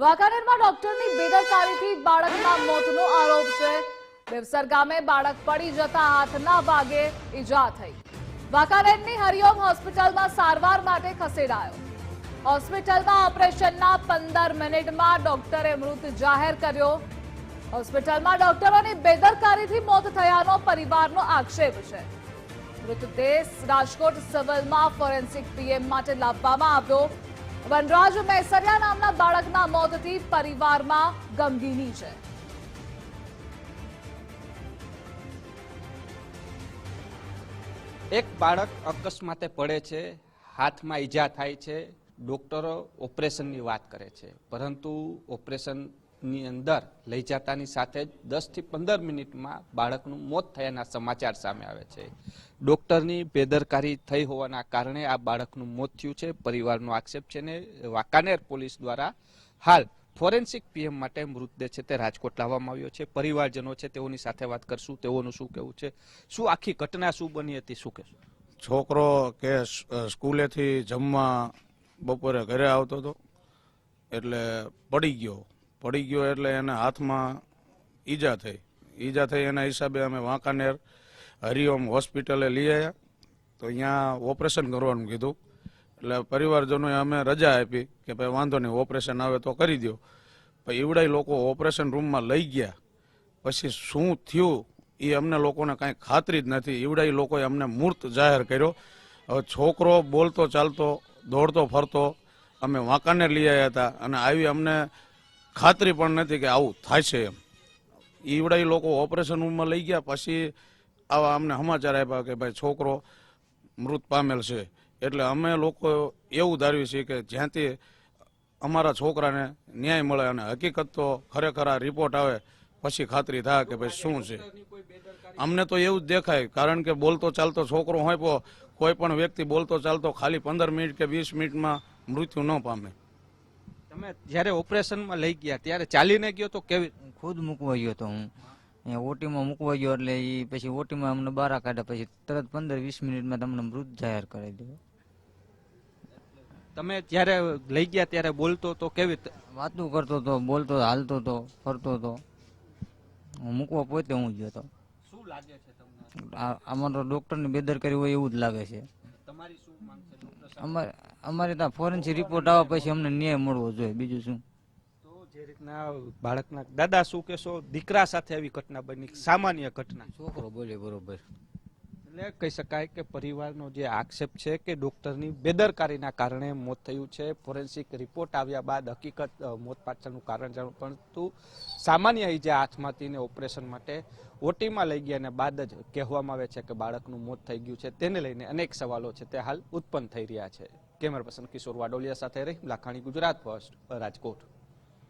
વાંકાનેરમાં ડોક્ટરની બેદરકારીથી બાળકના મોતનો આરોપ છે. દેવસર ગામે બાળક પડી જતા હાથના ભાગે ઈજા થઈ. વાંકાનેરની હરિઓમ હોસ્પિટલમાં સારવાર માટે ખસેડાયો. હોસ્પિટલમાં ઓપરેશનના પંદર મિનિટમાં ડોક્ટરે મૃત જાહેર કર્યો. હોસ્પિટલમાં ડોક્ટરોની બેદરકારીથી મોત થયાનો પરિવારનો આક્ષેપ છે. મૃતદેહ રાજકોટ સિવિલમાં ફોરેન્સિક પીએમ માટે લાવવામાં આવ્યો. વનરાજ મેસરિયા નામના બાળકના મોતથી પરિવારમાં ગમગીની છે. એક બાળક અકસ્માતે પડે છે, હાથમાં ઈજા થાય છે, ડોક્ટરો ઓપરેશનની વાત કરે છે, પરંતુ ઓપરેશનની અંદર લઈ જતાની સાથે જ દસથી પંદર મિનિટમાં બાળકનું મોત થયાના સમાચાર સામે આવે છે. ડોક્ટરની બેદરકારી થઈ હોવાના કારણે આ બાળકનું મોત થયું છે. પરિવારનો આક્ષેપ છે ને વાંકાનેર પોલીસ દ્વારા હાલ ફોરેન્સિક પીએમ માટે મૃતદેહ છે તે રાજકોટ લાવવામાં આવ્યો છે. પરિવારજનો છે તેઓની સાથે વાત કરશું. તેઓનું શું કહેવું છે? શું આખી ઘટના શું બની હતી? શું કહેશું? છોકરો કે સ્કૂલેથી જમવા બપોરે ઘરે આવતો હતો. એટલે પડી ગયો. પડી ગયો એટલે એને હાથમાં ઈજા થઈ. ઈજા થઈ એના હિસાબે અમે વાંકાનેર હરિઓમ હોસ્પિટલે લઈ આવ્યા તો અહીંયા ઓપરેશન કરવાનું કીધું. એટલે પરિવારજનોએ અમે રજા આપી કે ભાઈ વાંધો નહીં, ઓપરેશન આવે તો કરી દો પછી એવડાય લોકો ઓપરેશન રૂમમાં લઈ ગયા. પછી શું થયું એ અમને લોકોને કાંઈ ખાતરી જ નથી. એવડાય લોકોએ અમને મૂર્ત જાહેર કર્યો. હવે છોકરો બોલતો ચાલતો, દોડતો ફરતો, અમે વાંકાને લઈ આવ્યા હતા. અને આવી અમને ખાતરી પણ નથી કે આવું છે એમ. ઈવડાય લોકો ઓપરેશન રૂમમાં લઈ ગયા, પછી આવા અમને સમાચાર આપ્યા કે ભાઈ છોકરો મૃત પામેલ છે. એટલે અમે લોકો એવું ધાર્યું છે કે જ્યાંથી અમારા છોકરાને ન્યાય મળે અને હકીકત તો ખરેખર આ રિપોર્ટ આવે, પછી ખાતરી થાય કે ભાઈ શું છે. અમને તો એવું જ દેખાય, કારણ કે બોલતો ચાલતો છોકરો હોય કોઈ પણ વ્યક્તિ બોલતો ચાલતો ખાલી પંદર મિનિટ કે વીસ મિનિટમાં મૃત્યુ ન પામે. તમે જ્યારે ઓપરેશનમાં લઈ ગયા ત્યારે ચાલીને ગયો તો કેવી હું ખુદ મૂકવા ગયો તો હું. અહીંયા ઓટીમાં મૂકવા ગયો એટલે એ પછી ઓટીમાં અમને બહાર કાઢ્યા પછી તરત પંદર વીસ મિનિટમાં તમને મૃત જાહેર કરી દીધો. તમે જ્યારે લઈ ગયા ત્યારે બોલતો તો કેવી? વાતું કરતો હતો બોલતો હાલતો હતો ફરતો હતો હું મૂકવા પોતે હું ગયો હતો શું લાગે છે તમને? અમારો તો ડૉક્ટરની બેદરકારી હોય એવું જ લાગે છે. તમારી શું માંગ છે અમારે અમારે ત્યાં ફોરેન્સિક રિપોર્ટ આવે પછી અમને ન્યાય મળવો જોઈએ. બીજું શું? તો જે રીતના બાળકના દાદા શું કહેશો? દીકરા સાથે આવી ઘટના બની સામાન્ય ઘટના. છોકરો બોલે બરોબર. એટલે કહી શકાય કે પરિવારનો જે આક્ષેપ છે કે ડોક્ટરની બેદરકારીના કારણે મોત થયું છે, ફોરેન્સિક રિપોર્ટ આવ્યા બાદ હકીકત મોત પાછળનું કારણ જાણવું. પરંતુ સામાન્ય જે હાથમાંથીને ઓપરેશન માટે ઓટીમાં લઈ ગયા અને બાદ જ કહેવામાં આવે છે કે બાળકનું મોત થઈ ગયું છે. તેને લઈને અનેક સવાલો છે. તે હાલ ઉત્પન્ન થઈ રહ્યા છે. કેમેરા પર્સન કિશોર વાડોલિયા સાથે રહી લાખાણી ગુજરાત ફર્સ્ટ રાજકોટ.